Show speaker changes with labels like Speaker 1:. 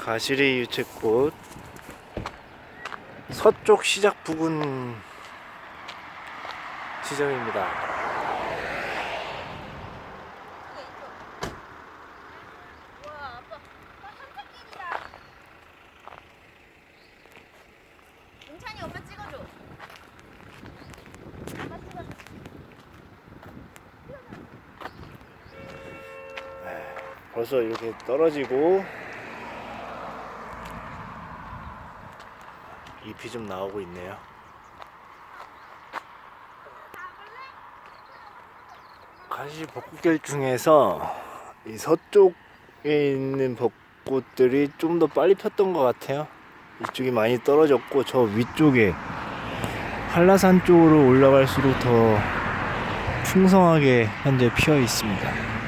Speaker 1: 가시리 유채꽃. 서쪽 시작 부근 지점입니다.
Speaker 2: 용찬이 오빠 찍어줘. 아빠 찍어줘.
Speaker 1: 벌써 이렇게 떨어지고 잎이 좀 나오고 있네요. 가시 벚꽃길 중에서 이 서쪽에 있는 벚꽃들이 좀 더 빨리 폈던 것 같아요. 이쪽이 많이 떨어졌고 저 위쪽에 한라산 쪽으로 올라갈수록 더 풍성하게 현재 피어 있습니다.